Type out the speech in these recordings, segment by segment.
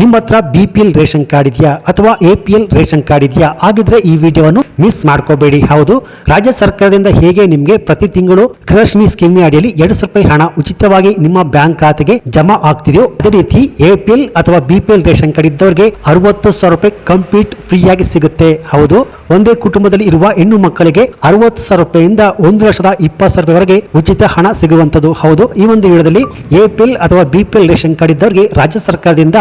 ನಿಮ್ಮ ಹತ್ರ B P L ration card ಇದೆಯಾ ಅಥವಾ A P L ration card ಇದೆಯಾ ಹಾಗಿದ್ರೆ ಈ ವಿಡಿಯೋವನ್ನು ಮಿಸ್ ಮಾಡ್ಕೋಬೇಡಿ. ಹೌದು, ರಾಜ್ಯ ಸರ್ಕಾರದಿಂದ ಹೇಗೆ ನಿಮಗೆ ಪ್ರತಿ ತಿಂಗಳು ಗೃಹಲಕ್ಷ್ಮಿ ಸ್ಕೀಮ್ ಅಡಿಯಲ್ಲಿ ಎರಡು ಸಾವಿರ ರೂಪಾಯಿ ಹಣ ಉಚಿತವಾಗಿ ನಿಮ್ಮ ಬ್ಯಾಂಕ್ ಖಾತೆಗೆ ಜಮಾ ಆಗ್ತಿದೆಯೋ, ಅದೇ ರೀತಿ ಎ ಪಿ ಎಲ್ ಅಥವಾ B P L ration card ಇದ್ದವರಿಗೆ ಅರವತ್ತು ಸಾವಿರ ರೂಪಾಯಿ ಕಂಪ್ಲೀಟ್ ಫ್ರೀ ಆಗಿ ಸಿಗುತ್ತೆ. ಹೌದು, ಒಂದೇ ಕುಟುಂಬದಲ್ಲಿ ಇರುವ ಹೆಣ್ಣು ಮಕ್ಕಳಿಗೆ ಅರವತ್ತು ಸಾವಿರ ರೂಪಾಯಿಯಿಂದ ಒಂದು ಲಕ್ಷದ ಇಪ್ಪತ್ತು ಸಾವಿರ ರೂಪಾಯಿವರೆಗೆ ಉಚಿತ ಹಣ ಸಿಗುವಂತದ್ದು ಹೌದು, ಈ ಒಂದು ವಿಡಿಯೋದಲ್ಲಿ ಎಪಿಎಲ್ ಅಥವಾ ಬಿಪಿಎಲ್ ರೇಷನ್ ಕಾರ್ಡ್ ಇದ್ದವರಿಗೆ ರಾಜ್ಯ ಸರ್ಕಾರದಿಂದ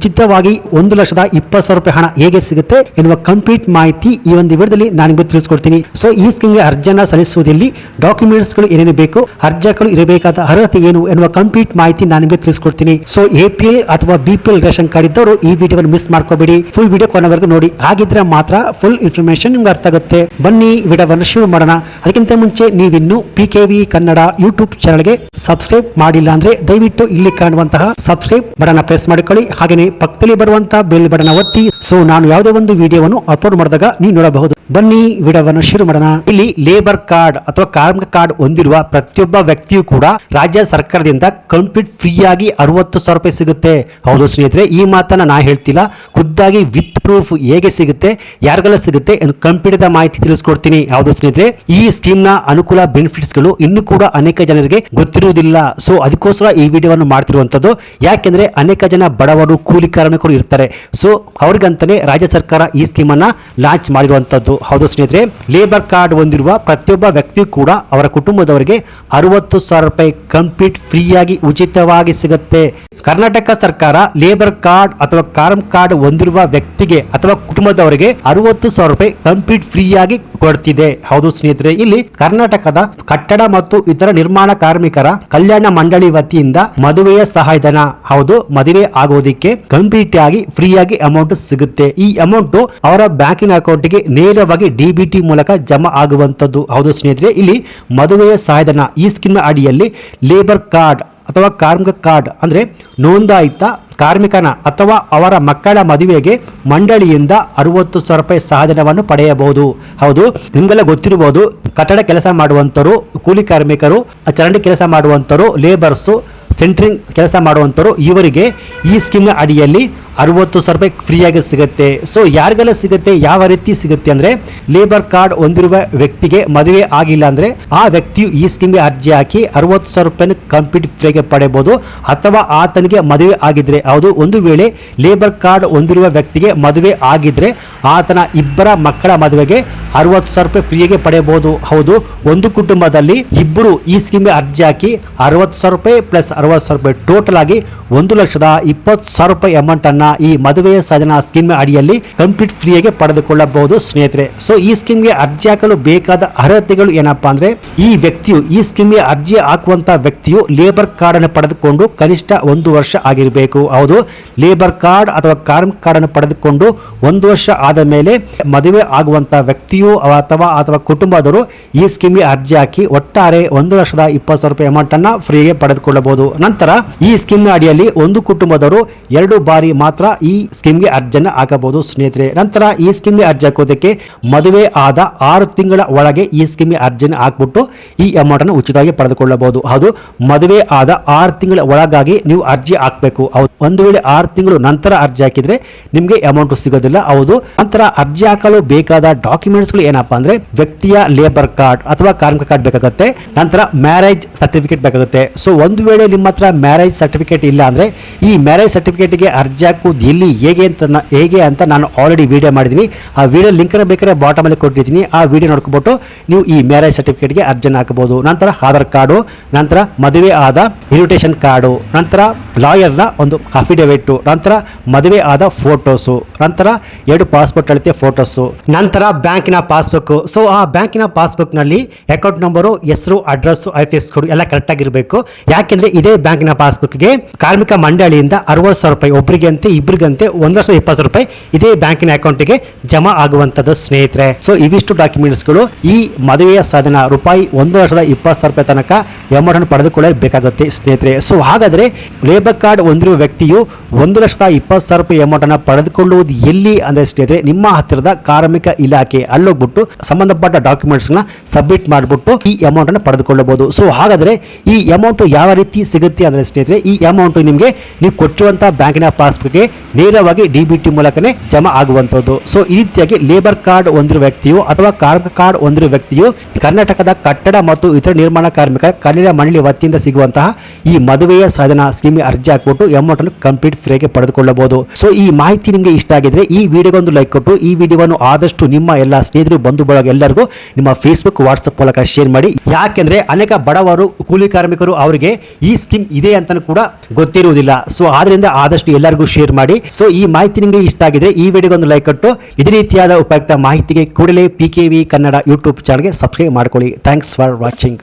ಉಚಿತವಾಗಿ ಒಂದು ಲಕ್ಷದ ಇಪ್ಪತ್ತು ಸಾವಿರ ರೂಪಾಯಿ ಹಣ ಹೇಗೆ ಸಿಗುತ್ತೆ ಎನ್ನುವ ಕಂಪ್ಲೀಟ್ ಮಾಹಿತಿ ಈ ಒಂದು ವಿಡಿಯೋದಲ್ಲಿ ನಾನು ನಿಮಗೆ ತಿಳಿಸ್ಕೊಡ್ತೀನಿ. ಸೊ ಈ ಸ್ಕೀಮ್ಗೆ ಅರ್ಜಿಯನ್ನ ಡಾಕ್ಯುಮೆಂಟ್ಸ್ ಡಾಕ್ಯುಮೆಂಟ್ಸ್ಗಳು ಏನೇನು ಬೇಕು, ಅರ್ಜಕರು ಇರಬೇಕಾದ ಅರ್ಹತೆ ಏನು ಎನ್ನುವ ಕಂಪ್ಲೀಟ್ ಮಾಹಿತಿ ನಾನು ನಿಮಗೆ ತಿಳಿಸ್ಕೊಡ್ತೀನಿ. ಸೊ ಎಪಿಎಲ್ ಅಥವಾ ಬಿಪಿಎಲ್ ರೇಷನ್ ಕಾರ್ಡ್ ಇದ್ದವರು ಈ ವಿಡಿಯೋವನ್ನು ಮಿಸ್ ಮಾಡ್ಕೋಬೇಡಿ. ಫುಲ್ ವಿಡಿಯೋ ಕೊನೆವರೆಗೂ ನೋಡಿ. ಹಾಗಿದ್ರೆ ಮಾತ್ರ ಫುಲ್ ಇನ್ಫಾರ್ಮೇಶನ್ ನಿಮ್ಗೆ ಅರ್ಥ ಆಗುತ್ತೆ. ಬನ್ನಿ, ವಿಡಿಯೋವನ್ನು ಶುರು ಮಾಡೋಣ. ಅದಕ್ಕಿಂತ ಮುಂಚೆ ನೀವಿನ್ನು P K V Kannada YouTube ಚಾನಲ್ಗೆ ಸಬ್ಸ್ಕ್ರೈಬ್ ಮಾಡಿಲ್ಲ ಅಂದ್ರೆ ದಯವಿಟ್ಟು ಇಲ್ಲಿ ಕಾಣುವಂತಹ ಸಬ್ಸ್ಕ್ರೈಬ್ ಬಟನ್ ಪ್ರೆಸ್ ಮಾಡಿಕೊಳ್ಳಿ. ಹಾಗೆಯೇ ಪಕ್ಕದಲ್ಲಿ ಬರುವಂತಹ ಬೆಲ್ ಬಟನ್ ಒತ್ತಿ. ಸೊ ನಾನು ಯಾವುದೇ ಒಂದು ವಿಡಿಯೋವನ್ನು ಅಪ್ಲೋಡ್ ಮಾಡಿದಾಗ ನೀವು ನೋಡಬಹುದು. ಬನ್ನಿ, ವಿಡಿಯೋವನ್ನು ಶುರು ಮಾಡೋಣ. ಇಲ್ಲಿ ಲೇಬರ್ ಕಾರ್ಡ್ ಅಥವಾ ಕಾರ್ಮಿಕ ಕಾರ್ಡ್ ಹೊಂದಿರುವ ಪ್ರತಿಯೊಬ್ಬ ವ್ಯಕ್ತಿಯು ಕೂಡ ರಾಜ್ಯ ಸರ್ಕಾರದಿಂದ ಕಂಪ್ಲೀಟ್ ಫ್ರೀ ಆಗಿ ಅರವತ್ತು ಸಾವಿರ ರೂಪಾಯಿ ಸಿಗುತ್ತೆ. ಹೌದು ಸ್ನೇಹಿತರೆ, ಈ ಮಾತನ್ನ ನಾ ಹೇಳ್ತಿಲ್ಲ. ಖುದ್ದಾಗಿ ವಿತ್ ಪ್ರೂಫ್ ಹೇಗೆ ಸಿಗುತ್ತೆ, ಯಾರಿಗೆಲ್ಲ ಸಿಗುತ್ತೆ ಎಂದು ಕಂಪ್ಲೀಟ್ ಮಾಹಿತಿ ತಿಳಿಸ್ಕೊಡ್ತೀನಿ. ಯಾವುದು ಸ್ನೇಹಿತರೆ, ಈ ಸ್ಕೀಮ್ನ ಅನುಕೂಲ ಬೆನಿಫಿಟ್ಸ್ಗಳು ಇನ್ನೂ ಕೂಡ ಅನೇಕ ಜನರಿಗೆ ಗೊತ್ತಿರುವುದಿಲ್ಲ. ಸೊ ಅದಕ್ಕೋಸ್ಕರ ಈ ವಿಡಿಯೋವನ್ನು ಮಾಡ್ತಿರುವಂತದ್ದು ಯಾಕೆಂದ್ರೆ ಅನೇಕ ಜನ ಬಡವರು, ಕೂಲಿ ಕಾರ್ಮಿಕರು ಇರ್ತಾರೆ. ಸೊ ಅವ್ರಿಗಂತಾನೆ ರಾಜ್ಯ ಸರ್ಕಾರ ಈ ಸ್ಕೀಮ್ ಅನ್ನ ಲಾಂಚ್ ಮಾಡಿರುವಂತದ್ದು ಹೌದು ಸ್ನೇಹಿತರೆ ಲೇಬರ್ ಕಾರ್ಡ್ ಹೊಂದಿರುವ ಪ್ರತಿಯೊಬ್ಬ ವ್ಯಕ್ತಿ ಕೂಡ ಅವರ ಕುಟುಂಬದವರಿಗೆ ಅರವತ್ತು ಸಾವಿರ ರೂಪಾಯಿ ಕಂಪ್ಲೀಟ್ ಫ್ರೀ ಆಗಿ ಉಚಿತವಾಗಿ ಸಿಗುತ್ತೆ. ಕರ್ನಾಟಕ ಸರ್ಕಾರ ಲೇಬರ್ ಕಾರ್ಡ್ ಅಥವಾ ಕಾರ್ಮ್ ಕಾರ್ಡ್ ಹೊಂದಿರುವ ವ್ಯಕ್ತಿಗೆ ಅಥವಾ ಕುಟುಂಬದವರಿಗೆ ಅರವತ್ತು ಸಾವಿರ ರೂಪಾಯಿ ಕಂಪ್ಲೀಟ್ ಫ್ರೀ ಆಗಿ ಕೊಡ್ತಿದೆ. ಹೌದು ಸ್ನೇಹಿತರೆ, ಇಲ್ಲಿ ಕರ್ನಾಟಕದ ಕಟ್ಟಡ ಮತ್ತು ಇತರ ನಿರ್ಮಾಣ ಕಾರ್ಮಿಕರ ಕಲ್ಯಾಣ ಮಂಡಳಿ ವತಿಯಿಂದ ಮದುವೆಯ ಸಹಾಯಧನ, ಹೌದು, ಮದುವೆ ಆಗೋದಿಕ್ಕೆ ಕಂಪ್ಲೀಟ್ ಆಗಿ ಫ್ರೀ ಆಗಿ ಅಮೌಂಟ್ ಸಿಗುತ್ತೆ. ಈ ಅಮೌಂಟ್ ಅವರ ಬ್ಯಾಂಕಿನ ಅಕೌಂಟ್ಗೆ ನೇರವಾಗಿ ಡಿಬಿಟಿ ಮೂಲಕ ಜಮಾ ಆಗುವಂತದ್ದು ಹೌದು ಸ್ನೇಹಿತರೆ, ಇಲ್ಲಿ ಮದುವೆಯ ಸಹಾಯಧನ, ಈ ಸ್ಕೀಮ್ ಅಡಿಯಲ್ಲಿ ಲೇಬರ್ ಕಾರ್ಡ್ ಅಥವಾ ಕಾರ್ಮಿಕ ಕಾರ್ಡ್ ಅಂದರೆ ನೋಂದಾಯಿತ ಕಾರ್ಮಿಕನ ಅಥವಾ ಅವರ ಮಕ್ಕಳ ಮದುವೆಗೆ ಮಂಡಳಿಯಿಂದ ಅರವತ್ತು ಸಾವಿರ ರೂಪಾಯಿ ಸಹಜನವನ್ನು ಪಡೆಯಬಹುದು. ಹೌದು, ನಿಮಗೆಲ್ಲ ಗೊತ್ತಿರಬಹುದು ಕಟ್ಟಡ ಕೆಲಸ ಮಾಡುವಂಥರು ಕೂಲಿ ಕಾರ್ಮಿಕರು, ಚರಂಡಿ ಕೆಲಸ ಮಾಡುವಂಥರು ಲೇಬರ್ಸು ಸೆಂಟ್ರಿಂಗ್ ಕೆಲಸ ಮಾಡುವಂತರು, ಇವರಿಗೆ ಈ ಸ್ಕೀಮ್ನ ಅಡಿಯಲ್ಲಿ ಅರವತ್ತು ಸಾವಿರ ರೂಪಾಯಿ ಫ್ರೀಯಾಗಿ ಸಿಗುತ್ತೆ. ಸೊ ಯಾರಿಗೆಲ್ಲ ಸಿಗುತ್ತೆ, ಯಾವ ರೀತಿ ಸಿಗುತ್ತೆ ಅಂದರೆ ಲೇಬರ್ ಕಾರ್ಡ್ ಹೊಂದಿರುವ ವ್ಯಕ್ತಿಗೆ ಮದುವೆ ಆಗಿಲ್ಲ ಅಂದರೆ, ಆ ವ್ಯಕ್ತಿಯು ಈ ಸ್ಕೀಮ್ಗೆ ಅರ್ಜಿ ಹಾಕಿ ಅರವತ್ತು ಸಾವಿರ ರೂಪಾಯಿನ ಕಂಪ್ಲೀಟ್ ಫ್ರೀಗೆ ಪಡೆಯಬಹುದು. ಅಥವಾ ಆತನಿಗೆ ಮದುವೆ ಆಗಿದ್ರೆ, ಹೌದು, ಒಂದು ವೇಳೆ ಲೇಬರ್ ಕಾರ್ಡ್ ಹೊಂದಿರುವ ವ್ಯಕ್ತಿಗೆ ಮದುವೆ ಆಗಿದ್ರೆ, ಆತನ ಇಬ್ಬರ ಮಕ್ಕಳ ಮದುವೆಗೆ ಅರವತ್ತು ಸಾವಿರ ರೂಪಾಯಿ ಫ್ರೀಯಾಗಿ ಪಡೆಯಬಹುದು. ಹೌದು, ಒಂದು ಕುಟುಂಬದಲ್ಲಿ ಇಬ್ಬರು ಈ ಸ್ಕೀಮ್ಗೆ ಅರ್ಜಿ ಹಾಕಿ ಅರವತ್ತು ಸಾವಿರ ರೂಪಾಯಿ ಪ್ಲಸ್ ಅರವತ್ತು ಸಾವಿರ ರೂಪಾಯಿ ಟೋಟಲ್ ಆಗಿ ಒಂದು ಲಕ್ಷದ ಇಪ್ಪತ್ತು ಸಾವಿರ ರೂಪಾಯಿ ಅಮೌಂಟ್ ಅನ್ನ ಈ ಮದುವೆಯ ಸಜನ ಸ್ಕೀಮ್ ಅಡಿಯಲ್ಲಿ ಕಂಪ್ಲೀಟ್ ಫ್ರೀಯಾಗಿ ಪಡೆದುಕೊಳ್ಳಬಹುದು, ಸ್ನೇಹಿತರೆ. ಸೊ ಈ ಸ್ಕೀಮ್ಗೆ ಅರ್ಜಿ ಹಾಕಲು ಬೇಕಾದ ಅರ್ಹತೆಗಳು ಏನಪ್ಪಾ ಅಂದ್ರೆ, ಈ ವ್ಯಕ್ತಿಯು, ಈ ಸ್ಕೀಮ್ಗೆ ಅರ್ಜಿ ಹಾಕುವಂತ ವ್ಯಕ್ತಿಯು ಲೇಬರ್ ಕಾರ್ಡ್ ಅನ್ನು ಪಡೆದುಕೊಂಡು ಕನಿಷ್ಠ ಒಂದು ವರ್ಷ ಆಗಿರಬೇಕು. ಹೌದು, ಲೇಬರ್ ಕಾರ್ಡ್ ಅಥವಾ ಕಾರ್ಮಿಕ ಕಾರ್ಡ್ ಅನ್ನು ಪಡೆದುಕೊಂಡು ಒಂದು ವರ್ಷ ಆದ ಮೇಲೆ ಮದುವೆ ಆಗುವಂತ ವ್ಯಕ್ತಿಯು ಅಥವಾ ಅಥವಾ ಕುಟುಂಬದವರು ಈ ಸ್ಕೀಮ್ಗೆ ಅರ್ಜಿ ಹಾಕಿ ಒಟ್ಟಾರೆ ಒಂದು ಲಕ್ಷದ ಇಪ್ಪತ್ತು ಸಾವಿರ ರೂಪಾಯಿ ಅಮೌಂಟ್ ಅನ್ನ ಫ್ರೀಗೆ ಪಡೆದುಕೊಳ್ಳಬಹುದು. ನಂತರ, ಈ ಸ್ಕೀಮ್ ಅಡಿಯಲ್ಲಿ ಒಂದು ಕುಟುಂಬದವರು ಎರಡು ಬಾರಿ ಮಾತ್ರ ಈ ಸ್ಕೀಮ್ಗೆ ಅರ್ಜಿಯನ್ನು ಹಾಕಬಹುದು ಸ್ನೇಹಿತರೆ. ನಂತರ ಈ ಸ್ಕೀಮ್ಗೆ ಅರ್ಜಿ ಹಾಕೋದಕ್ಕೆ ಮದುವೆ ಆದ ಆರು ತಿಂಗಳ ಒಳಗೆ ಈ ಸ್ಕೀಮ್ಗೆ ಅರ್ಜಿಯನ್ನು ಹಾಕ್ಬಿಟ್ಟು ಈ ಅಮೌಂಟ್ ಅನ್ನು ಉಚಿತವಾಗಿ ಪಡೆದುಕೊಳ್ಳಬಹುದು. ಅದು ಮದುವೆ ಆದ ಆರು ತಿಂಗಳ ಒಳಗಾಗಿ ನೀವು ಅರ್ಜಿ ಹಾಕಬೇಕು. ಹೌದು, ಒಂದು ವೇಳೆ ಆರು ತಿಂಗಳು ನಂತರ ಅರ್ಜಿ ಹಾಕಿದ್ರೆ ನಿಮಗೆ ಅಮೌಂಟ್ ಸಿಗೋದಿಲ್ಲ. ಹೌದು, ನಂತರ ಅರ್ಜಿ ಹಾಕಲು ಬೇಕಾದ ಡಾಕ್ಯುಮೆಂಟ್ಸ್ಗಳು ಏನಪ್ಪಾ ಅಂದ್ರೆ ವ್ಯಕ್ತಿಯ ಲೇಬರ್ ಕಾರ್ಡ್ ಅಥವಾ ಕಾರ್ಮಿಕ ಕಾರ್ಡ್ ಬೇಕಾಗುತ್ತೆ. ನಂತರ ಮ್ಯಾರೇಜ್ ಸರ್ಟಿಫಿಕೇಟ್ ಬೇಕಾಗುತ್ತೆ. ಸೊ ಒಂದು ವೇಳೆ ನಿಮ್ಮ ಹತ್ರ ಮ್ಯಾರೇಜ್ ಸರ್ಟಿಫಿಕೇಟ್ ಇಲ್ಲ ಅಂದ್ರೆ ಈ ಮ್ಯಾರೇಜ್ ಸರ್ಟಿಫಿಕೇಟ್ಗೆ ಅರ್ಜಿ ಹಾಕುವುದು ಎಲ್ಲಿ ಹೇಗೆ ಅಂತ ಹೇಗೆ ಅಂತ ನಾನು ಆಲ್ರೆಡಿ ವಿಡಿಯೋ ಮಾಡಿದ್ದೀನಿ. ಆ ವಿಡಿಯೋ ಲಿಂಕನ್ನು ಬೇಕಾದ್ರೆ ಬಾಟಮ್ ಅಲ್ಲಿ ಕೊಟ್ಟಿದ್ದೀನಿ. ಆ ವಿಡಿಯೋ ನೋಡ್ಕೊಬಿಟ್ಟು ನೀವು ಈ ಮ್ಯಾರೇಜ್ ಸರ್ಟಿಫಿಕೇಟ್ಗೆ ಅರ್ಜಿನ ಹಾಕಬಹುದು. ನಂತರ ಆಧಾರ್ ಕಾರ್ಡು, ನಂತರ ಮದುವೆ ಆದ ಇನ್ವಿಟೇಷನ್ ಕಾರ್ಡು, ನಂತರ ಲಾಯರ್ನ ಒಂದು ಅಫಿಡೇವಿಟ್ಟು ನಂತರ ಮದುವೆ ಆದ ಫೋಟೋಸು ನಂತರ ಎರಡು ಪಾಸ್ಪೋರ್ಟ್ ಅಳತೆ ಫೋಟೋಸು ನಂತರ ಬ್ಯಾಂಕಿನ ಪಾಸ್ಬುಕ್ ಸೊ ಆ ಬ್ಯಾಂಕಿನ ಪಾಸ್ಬುಕ್ನಲ್ಲಿ ಅಕೌಂಟ್ ನಂಬರು ಹೆಸರು ಅಡ್ರೆಸ್ ಐ ಎಸ್ ಕೋಡ್ ಎಲ್ಲ ಕರೆಕ್ಟ್ ಆಗಿರಬೇಕು. ಯಾಕೆಂದ್ರೆ ಇದೇ ಬ್ಯಾಂಕಿನ ಪಾಸ್ಬುಕ್ಗೆ ಕಾರ್ಮಿಕ ಮಂಡಳಿಯಿಂದ ಅರವತ್ತು ಸಾವಿರ ರೂಪಾಯಿ ಒಬ್ಬರಿಗೆ ಅಂತೆ ಇಬ್ಬರಿಗಂತೆ ಒಂದು ಲಕ್ಷದ ಇಪ್ಪತ್ತು ಸಾವಿರ ರೂಪಾಯಿ ಇದೇ ಬ್ಯಾಂಕಿನ ಅಕೌಂಟ್ಗೆ ಜಮಾ ಆಗುವಂತದ್ದು ಸ್ನೇಹಿತರೆ. ಸೊ ಇವಿಷ್ಟು ಡಾಕ್ಯುಮೆಂಟ್ಸ್ಗಳು. ಈ ಮದುವೆಯ ಸಾಧನ ರೂಪಾಯಿ ಒಂದು ಲಕ್ಷದ ಇಪ್ಪತ್ತು ಸಾವಿರ ರೂಪಾಯಿ ತನಕ ಅಮೌಂಟ್ ಅನ್ನು ಪಡೆದುಕೊಳ್ಳಬೇಕಾಗುತ್ತೆ ಸ್ನೇಹಿತರೆ. ಸೊ ಹಾಗಾದ್ರೆ ಲೇಬರ್ ಕಾರ್ಡ್ ಹೊಂದಿರುವ ವ್ಯಕ್ತಿಯು ಒಂದು ಲಕ್ಷದ ಇಪ್ಪತ್ತು ಸಾವಿರ ರೂಪಾಯಿ ಅಮೌಂಟ್ ಅನ್ನು ಪಡೆದುಕೊಳ್ಳುವುದು ಎಲ್ಲಿ ಅಂದ್ರೆ ಸ್ನೇಹಿತರೆ, ನಿಮ್ಮ ಹತ್ತಿರದ ಕಾರ್ಮಿಕ ಇಲಾಖೆ ಅಲ್ಲೋಗ್ಬಿಟ್ಟು ಸಂಬಂಧಪಟ್ಟ ಡಾಕ್ಯುಮೆಂಟ್ಸ್ನ ಸಬ್ಮಿಟ್ ಮಾಡಿಬಿಟ್ಟು ಈ ಅಮೌಂಟ್ ಅನ್ನು ಪಡೆದುಕೊಳ್ಳಬಹುದು. ಸೊ ಹಾಗಾದರೆ ಈ ಅಮೌಂಟ್ ಯಾವ ರೀತಿ ಸಿಗುತ್ತೆ ಅಂದ್ರೆ ಸ್ನೇಹಿತರೆ, ಈ ಅಮೌಂಟ್ ನಿಮಗೆ ನೀವು ಕೊಟ್ಟಿರುವಂತಹ ಬ್ಯಾಂಕಿನ ಪಾಸ್ಬುಕ್ಗೆ ನೇರವಾಗಿ ಡಿಬಿಟಿ ಮೂಲಕನೇ ಜಮಾ ಆಗುವಂತದ್ದು ಸೊ ಈ ರೀತಿಯಾಗಿ ಲೇಬರ್ ಕಾರ್ಡ್ ಹೊಂದಿರುವ ವ್ಯಕ್ತಿಯು ಅಥವಾ ಕಾರ್ಮಿಕ ಕಾರ್ಡ್ ಹೊಂದಿರುವ ವ್ಯಕ್ತಿಯು ಕರ್ನಾಟಕದ ಕಟ್ಟಡ ಮತ್ತು ಇತರ ನಿರ್ಮಾಣ ಕಾರ್ಮಿಕರ ಕನ್ನಡ ಮಂಡಳಿ ವತಿಯಿಂದ ಸಿಗುವಂತಹ ಈ ಮದುವೆಯ ಸಾಧನ ಸ್ಕೀಮ್ ಅರ್ಜಿ ಹಾಕಿಬಿಟ್ಟು ಅಮೌಂಟ್ ಅನ್ನು ಕಂಪ್ಲೀಟ್ ಫ್ರೀಗೆ ಪಡೆದುಕೊಳ್ಳಬಹುದು. ಸೊ ಈ ಮಾಹಿತಿ ನಿಮಗೆ ಇಷ್ಟ ಆಗಿದ್ರೆ ಈ ವಿಡಿಯೋಗೊಂದು ಲೈಕ್ ಕೊಟ್ಟು, ಈ ವಿಡಿಯೋವನ್ನು ಆದಷ್ಟು ನಿಮ್ಮ ಎಲ್ಲ ಸ್ನೇಹಿತರು ಬಂಧು ಬಳಗ ಎಲ್ಲರಿಗೂ ನಿಮ್ಮ ಫೇಸ್ಬುಕ್ ವಾಟ್ಸ್ಆಪ್ ಮೂಲಕ ಶೇರ್ ಮಾಡಿ. ಯಾಕೆಂದ್ರೆ ಅನೇಕ ಬಡವರು, ಕೂಲಿ ಕಾರ್ಮಿಕರು ಅವರಿಗೆ ಈ ಸ್ಕೀಮ್ ಇದೆ ಅಂತ ಕೂಡ ಗೊತ್ತಿರುವುದಿಲ್ಲ. ಸೊ ಆದ್ರಿಂದ ಆದಷ್ಟು ಎಲ್ಲರಿಗೂ ಶೇರ್ ಮಾಡಿ. ಸೊ ಈ ಮಾಹಿತಿ ನಿಮಗೆ ಇಷ್ಟ ಆಗಿದ್ರೆ ಈ ವಿಡಿಯೋಗೆ ಒಂದು ಲೈಕ್ ಕೊಟ್ಟು, ಇದೇ ರೀತಿಯಾದ ಉಪಯುಕ್ತ ಮಾಹಿತಿಗೆ ಕೂಡಲೇ P K V Kannada YouTube ಚಾನಲ್ಗೆ ಸಬ್ಸ್ಕ್ರೈಬ್ ಮಾಡ್ಕೊಳ್ಳಿ. Thanks for watching